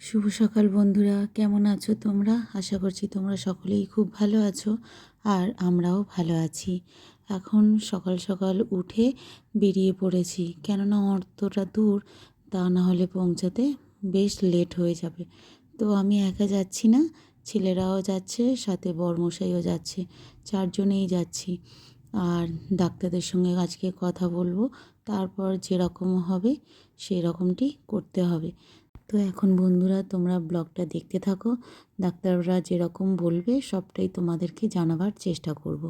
শুভ সকাল বন্ধুরা, কেমন আছো তোমরা? আশা করছি তোমরা সকলেই খুব ভালো আছো আর আমরাও ভালো আছি। এখন সকাল সকাল উঠে বেরিয়ে পড়েছি, কেননা অতটা দূর, তা না হলে পৌঁছাতে বেশ লেট হয়ে যাবে। তো আমি একা যাচ্ছি না, ছেলেরাও যাচ্ছে, সাথে বরমশাইও যাচ্ছে, চারজনেই যাচ্ছি। আর ডাক্তারদের সঙ্গে আজকে কথা বলব, তারপর যেরকম হবে সেই রকমটি করতে হবে। তো এখন বন্ধুরা তোমরা ব্লগটা দেখতে থাকো। ডাক্তাররা যেরকম বলবে, সবটাই তোমাদেরকে জানাবার চেষ্টা করব।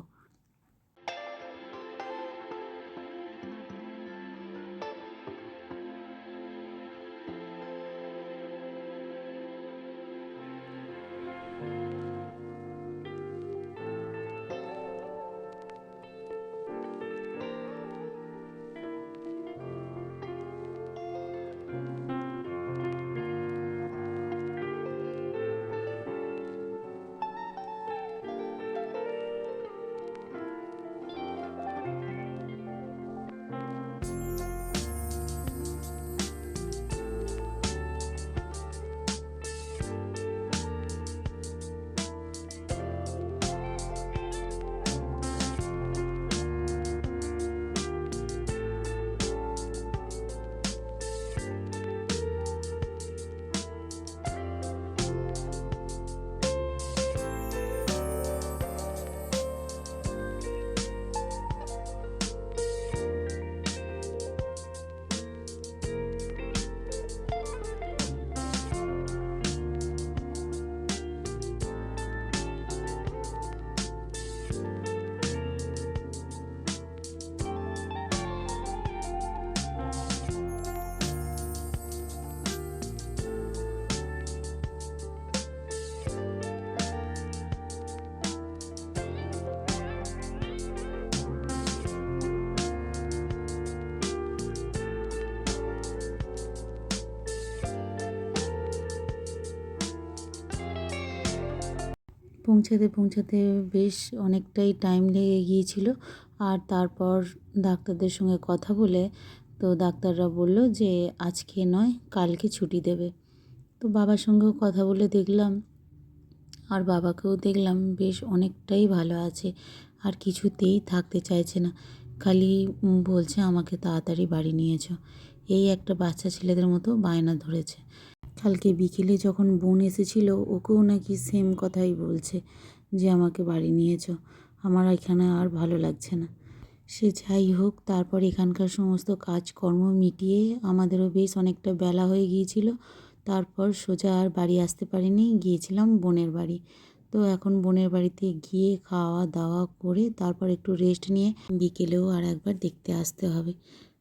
পৌঁছাতে পৌঁছাতে বেশ অনেকটাই টাইম লেগে গিয়েছিল। আর তারপর ডাক্তারদের সঙ্গে কথা বলে তো ডাক্তাররা বলল যে, আজকে নয়, কালকে ছুটি দেবে। তো বাবার সঙ্গেও কথা বলে দেখলাম। আর বাবাকেও দেখলাম বেশ অনেকটাই ভালো আছে, আর কিছুতেই থাকতে চাইছে না। খালি বলছে, আমাকে তাড়াতাড়ি বাড়ি নিয়েছো এই একটা বাচ্চা ছেলেদের মতো বায়না ধরেছে। কালকে বিকেলে যখন বোন এসেছিল, ওকেও নাকি সেম কথাই বলছে যে, আমাকে বাড়ি নিয়েছো আমার এখানে আর ভালো লাগছে না। সে যাই হোক, তারপর এখানকার সমস্ত কাজকর্ম মিটিয়ে আমাদেরও বেশ অনেকটা বেলা হয়ে গিয়েছিল। তারপর সোজা আর বাড়ি আসতে পারিনি, গিয়েছিলাম বোনের বাড়ি। তো এখন বোনের বাড়িতে গিয়ে খাওয়া দাওয়া করে তারপর একটু রেস্ট নিয়ে বিকেলেও আর একবার দেখতে আসতে হবে।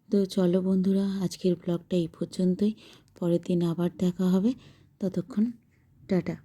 তো চলো বন্ধুরা আজকের ব্লগটা এই পর্যন্তই। পরের দিন আবার দেখা হবে। ততক্ষণ টাটা।